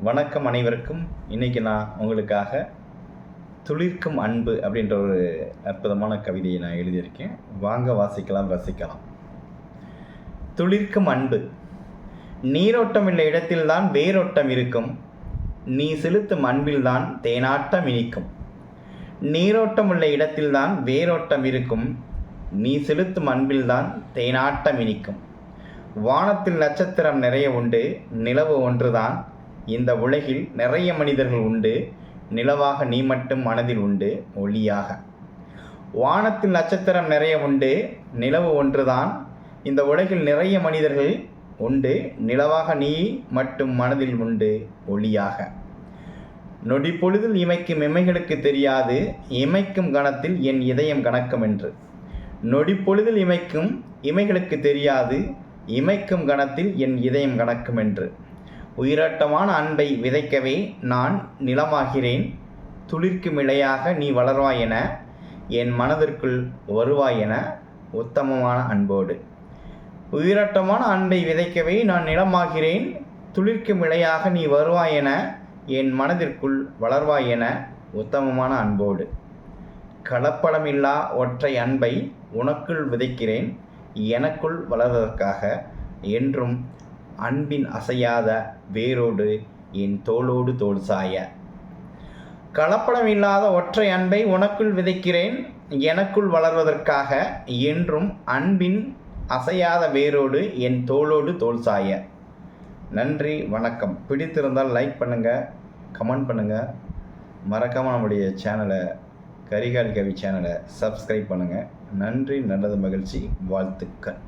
வணக்கம் அனைவருக்கும். இன்றைக்கி நான் உங்களுக்காக துளிர்க்கும் அன்பு அப்படின்ற ஒரு அற்புதமான கவிதையை நான் எழுதியிருக்கேன். வாங்க வாசிக்கலாம் ரசிக்கலாம். துளிர்க்கும் அன்பு. நீரோட்டம் உள்ள இடத்தில்தான் வேரோட்டம் இருக்கும். நீ செலுத்தும் அன்பில்தான் தேனாட்டம் இனிக்கும். நீரோட்டம் உள்ள இடத்தில்தான் வேரோட்டம் இருக்கும். நீ செலுத்தும் அன்பில்தான் தேனாட்டம் இனிக்கும். வானத்தில் நட்சத்திரம் நிறைய உண்டு நிலவு ஒன்றுதான். இந்த உலகில் நிறைய மனிதர்கள் உண்டு. நிலவாக நீ மட்டும் மனதில் உண்டு ஒளியாக. வானத்தில் நட்சத்திரம் நிறைய உண்டு நிலவு ஒன்றுதான். இந்த உலகில் நிறைய மனிதர்கள் உண்டு நிலவாக நீ மட்டும் மனதில் உண்டு ஒளியாக. நொடி பொழுதில் இமைக்கும் இமைகளுக்கு தெரியாது இமைக்கும் கணத்தில் என் இதயம் கணக்கம் என்று. நொடி பொழுதில் இமைக்கும் இமைகளுக்கு தெரியாது இமைக்கும் கணத்தில் என் இதயம் கணக்கும் என்று. உயிரோட்டமான அன்பை விதைக்கவே நான் நிலமாகிறேன். துளிர்க்கும் இலையாக நீ வளர்வாய் என என் மனதிற்குள் வருவாய் என உத்தமமான அன்போடு. உயிரோட்டமான அன்பை விதைக்கவே நான் நிலமாகிறேன். துளிர்க்கும் இலையாக நீ வருவாய் என என் மனதிற்குள் வளர்வாய் என உத்தமமான அன்போடு. கலப்படமில்லா ஒற்றை அன்பை உனக்குள் விதைக்கிறேன். எனக்குள் வளர்வதற்காக என்றும் அன்பின் அசையாத வேரோடு என் தோளோடு தோல் சாய. கலப்படம் இல்லாத ஒற்றை அன்பை உனக்குள் விதைக்கிறேன் எனக்குள் வளர்வதற்காக என்றும் அன்பின் அசையாத வேரோடு என் தோளோடு தோல் சாய. நன்றி வணக்கம். பிடித்திருந்தால் லைக் பண்ணுங்கள் கமெண்ட் பண்ணுங்கள் மறக்காமல் நம்முடைய சேனலை கரிகாலி கவி சேனலை சப்ஸ்கிரைப் பண்ணுங்கள் நன்றி நல்லது மகிழ்ச்சி வாழ்த்துக்கள்.